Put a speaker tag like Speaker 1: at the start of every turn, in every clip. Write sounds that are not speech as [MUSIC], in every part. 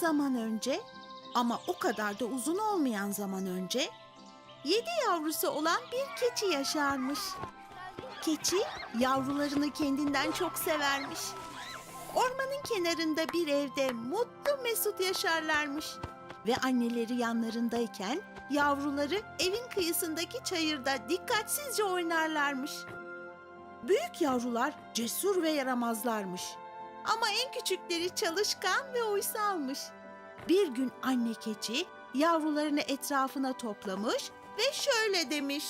Speaker 1: zaman önce ama o kadar da uzun olmayan zaman önce yedi yavrusu olan bir keçi yaşarmış. Keçi yavrularını kendinden çok severmiş. Ormanın kenarında bir evde mutlu mesut yaşarlarmış. Ve anneleri yanlarındayken yavruları evin kıyısındaki çayırda dikkatsizce oynarlarmış. Büyük yavrular cesur ve yaramazlarmış. Ama en küçükleri çalışkan ve uysalmış. Bir gün anne keçi yavrularını etrafına toplamış ve şöyle demiş.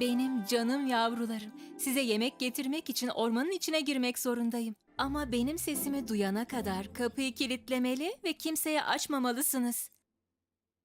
Speaker 2: Benim canım yavrularım. Size yemek getirmek için ormanın içine girmek zorundayım. Ama benim sesimi duyana kadar kapıyı kilitlemeli ve kimseye açmamalısınız.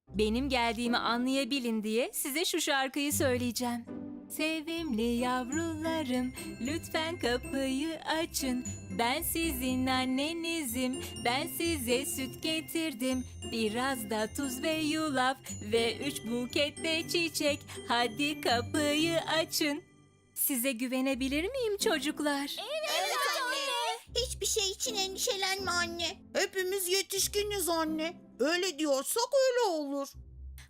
Speaker 2: Benim geldiğimi anlayabilin diye size şu şarkıyı söyleyeceğim. Sevimli yavrularım, lütfen kapıyı açın. Ben sizin annenizim, ben size süt getirdim. Biraz da tuz ve yulaf ve üç buket de çiçek. Hadi kapıyı açın. Size güvenebilir miyim çocuklar?
Speaker 1: Evet anne. Hiçbir şey için endişelenme anne. Hepimiz yetişkiniz anne. Öyle diyorsak öyle olur.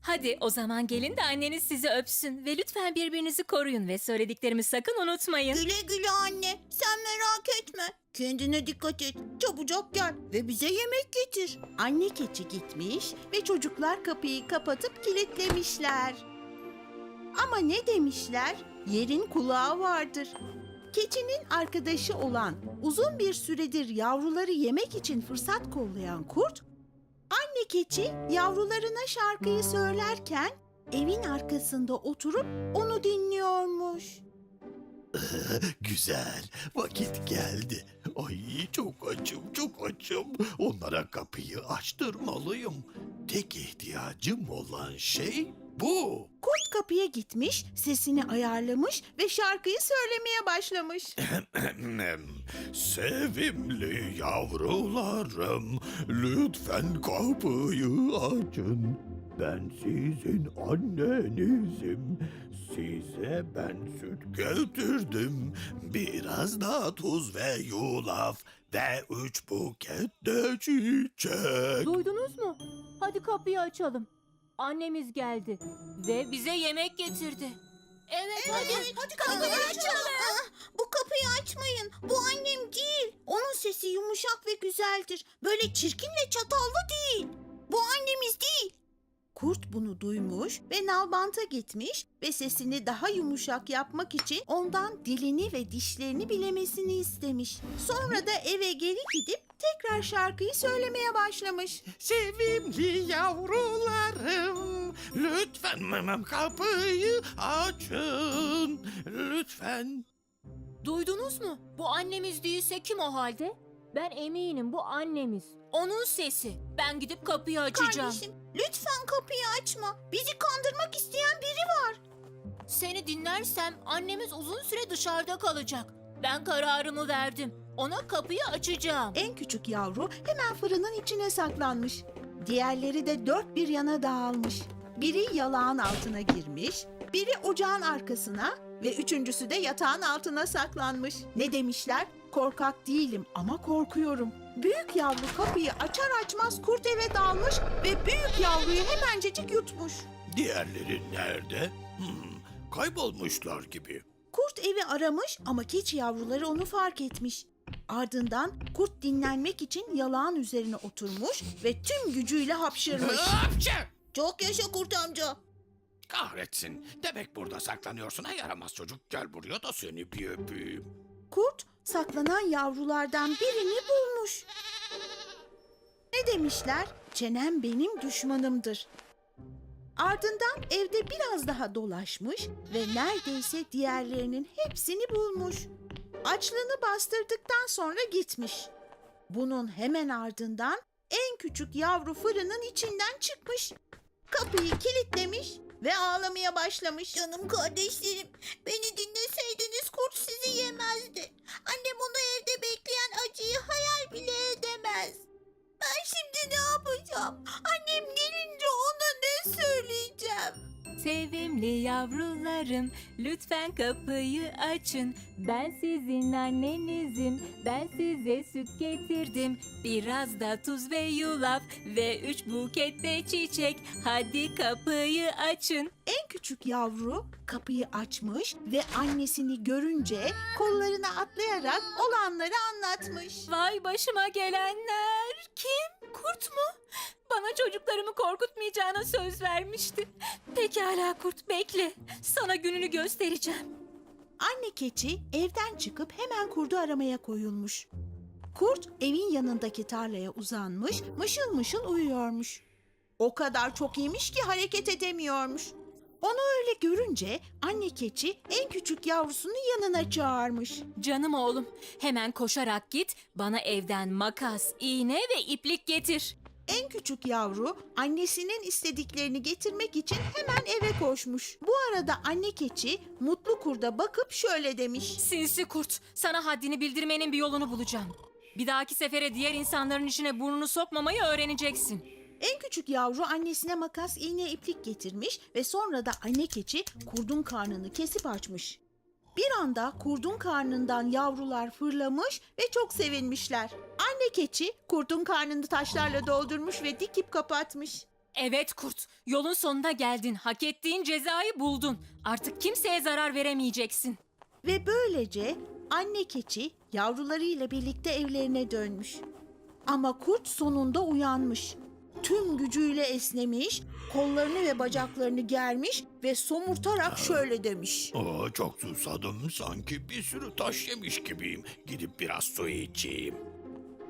Speaker 2: Hadi o zaman gelin de anneniz sizi öpsün ve lütfen birbirinizi koruyun ve söylediklerimi sakın unutmayın.
Speaker 1: Güle güle anne. Sen merak etme. Kendine dikkat et. Çabucak gel ve bize yemek getir. Anne keçi gitmiş ve çocuklar kapıyı kapatıp kilitlemişler. Ama ne demişler? Yerin kulağı vardır. Keçinin arkadaşı olan, uzun bir süredir yavruları yemek için fırsat kollayan kurt, anne keçi yavrularına şarkıyı söylerken evin arkasında oturup onu dinliyormuş. [LAUGHS]
Speaker 3: Güzel, vakit geldi. Ay çok açım, çok açım. Onlara kapıyı açtırmalıyım. Tek ihtiyacım olan şey bu.
Speaker 1: Kapıya gitmiş, sesini ayarlamış ve şarkıyı söylemeye başlamış.
Speaker 3: Sevimli yavrularım, lütfen kapıyı açın. Ben sizin annenizim. Size ben süt getirdim. Biraz da tuz ve yulaf ve üç buket de çiçek.
Speaker 2: Duydunuz mu? Hadi kapıyı açalım. Annemiz geldi ve bize yemek getirdi. Evet, hadi.
Speaker 1: hadi kapıyı açalım. bu kapıyı açmayın. Bu annem değil. Onun sesi yumuşak ve güzeldir. Böyle çirkin ve çatallı değil. Bu annemiz değil. Kurt bunu duymuş ve nalbanta gitmiş ve sesini daha yumuşak yapmak için ondan dilini ve dişlerini bilemesini istemiş. Sonra da eve geri gidip tekrar şarkıyı söylemeye başlamış.
Speaker 3: Sevimli yavrularım, lütfen kapıyı açın. Lütfen.
Speaker 2: Duydunuz mu? Bu annemiz değilse kim o halde? Ben eminim bu annemiz. Onun sesi. Ben gidip kapıyı açacağım.
Speaker 1: Kardeşim lütfen kapıyı açma. Bizi kandırmak isteyen biri var.
Speaker 2: Seni dinlersem annemiz uzun süre dışarıda kalacak. Ben kararımı verdim. Ona kapıyı açacağım.
Speaker 1: En küçük yavru hemen fırının içine saklanmış. Diğerleri de dört bir yana dağılmış. Biri yalağın altına girmiş, biri ocağın arkasına ve üçüncüsü de yatağın altına saklanmış. Ne demişler? Korkak değilim ama korkuyorum. Büyük yavru kapıyı açar açmaz kurt eve dalmış ve büyük yavruyu hemencecik yutmuş.
Speaker 3: Diğerleri nerede? Hmm, kaybolmuşlar gibi.
Speaker 1: Kurt evi aramış ama keçi yavruları onu fark etmiş. Ardından kurt dinlenmek için yalağın üzerine oturmuş ve tüm gücüyle hapşırmış.
Speaker 3: Hapşı!
Speaker 1: Çok yaşa kurt amca.
Speaker 3: Kahretsin. Demek burada saklanıyorsun ha yaramaz çocuk. Gel buraya da seni bir öpeyim.
Speaker 1: Kurt saklanan yavrulardan birini bulmuş. Ne demişler? Çenem benim düşmanımdır. Ardından evde biraz daha dolaşmış ve neredeyse diğerlerinin hepsini bulmuş. Açlığını bastırdıktan sonra gitmiş. Bunun hemen ardından en küçük yavru fırının içinden çıkmış. Kapıyı kilitlemiş ve ağlamaya başlamış. Canım kardeşlerim, beni dinleseydiniz kurt sizi yemezdi. Annem onu evde bekleyen acıyı hayal bile edemez. Ben şimdi ne yapacağım? Annem gelince söyleyeceğim?
Speaker 2: Sevimli yavrularım, lütfen kapıyı açın. Ben sizin annenizim, ben size süt getirdim. Biraz da tuz ve yulaf ve üç buket de çiçek. Hadi kapıyı açın.
Speaker 1: En küçük yavru kapıyı açmış ve annesini görünce kollarına atlayarak olanları anlatmış.
Speaker 2: Vay başıma gelenler. Kim? Kurt mu? Bana çocuklarımı korkutmayacağına söz vermişti. Pekala kurt bekle. Sana gününü göstereceğim.
Speaker 1: Anne keçi evden çıkıp hemen kurdu aramaya koyulmuş. Kurt evin yanındaki tarlaya uzanmış, mışıl mışıl uyuyormuş. O kadar çok iyiymiş ki hareket edemiyormuş. Onu öyle görünce anne keçi en küçük yavrusunu yanına çağırmış.
Speaker 2: Canım oğlum hemen koşarak git bana evden makas, iğne ve iplik getir.
Speaker 1: En küçük yavru annesinin istediklerini getirmek için hemen eve koşmuş. Bu arada anne keçi mutlu kurda bakıp şöyle demiş.
Speaker 2: Sinsi kurt sana haddini bildirmenin bir yolunu bulacağım. Bir dahaki sefere diğer insanların içine burnunu sokmamayı öğreneceksin.
Speaker 1: En küçük yavru annesine makas, iğne, iplik getirmiş ve sonra da anne keçi kurdun karnını kesip açmış. Bir anda kurdun karnından yavrular fırlamış ve çok sevinmişler. Anne keçi kurdun karnını taşlarla doldurmuş ve dikip kapatmış.
Speaker 2: Evet kurt, yolun sonuna geldin. Hak ettiğin cezayı buldun. Artık kimseye zarar veremeyeceksin.
Speaker 1: Ve böylece anne keçi yavrularıyla birlikte evlerine dönmüş. Ama kurt sonunda uyanmış. Tüm gücüyle esnemiş, kollarını ve bacaklarını germiş ve somurtarak şöyle demiş.
Speaker 3: Aa, çok susadım. Sanki bir sürü taş yemiş gibiyim. Gidip biraz su içeyim.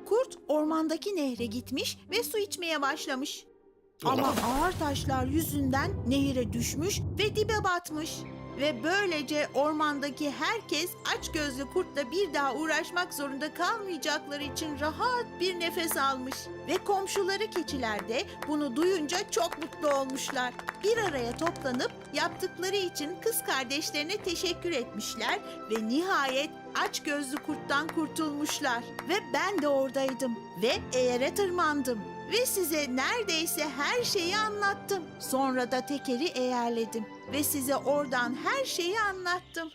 Speaker 1: Kurt ormandaki nehre gitmiş ve su içmeye başlamış. Ama ağır taşlar yüzünden nehire düşmüş ve dibe batmış. Ve böylece ormandaki herkes aç gözlü kurtla bir daha uğraşmak zorunda kalmayacakları için rahat bir nefes almış. Ve komşuları keçiler de bunu duyunca çok mutlu olmuşlar. Bir araya toplanıp yaptıkları için kız kardeşlerine teşekkür etmişler ve nihayet aç gözlü kurttan kurtulmuşlar. Ve ben de oradaydım ve eğere tırmandım ve size neredeyse her şeyi anlattım. Sonra da tekeri eğerledim ve size oradan her şeyi anlattım.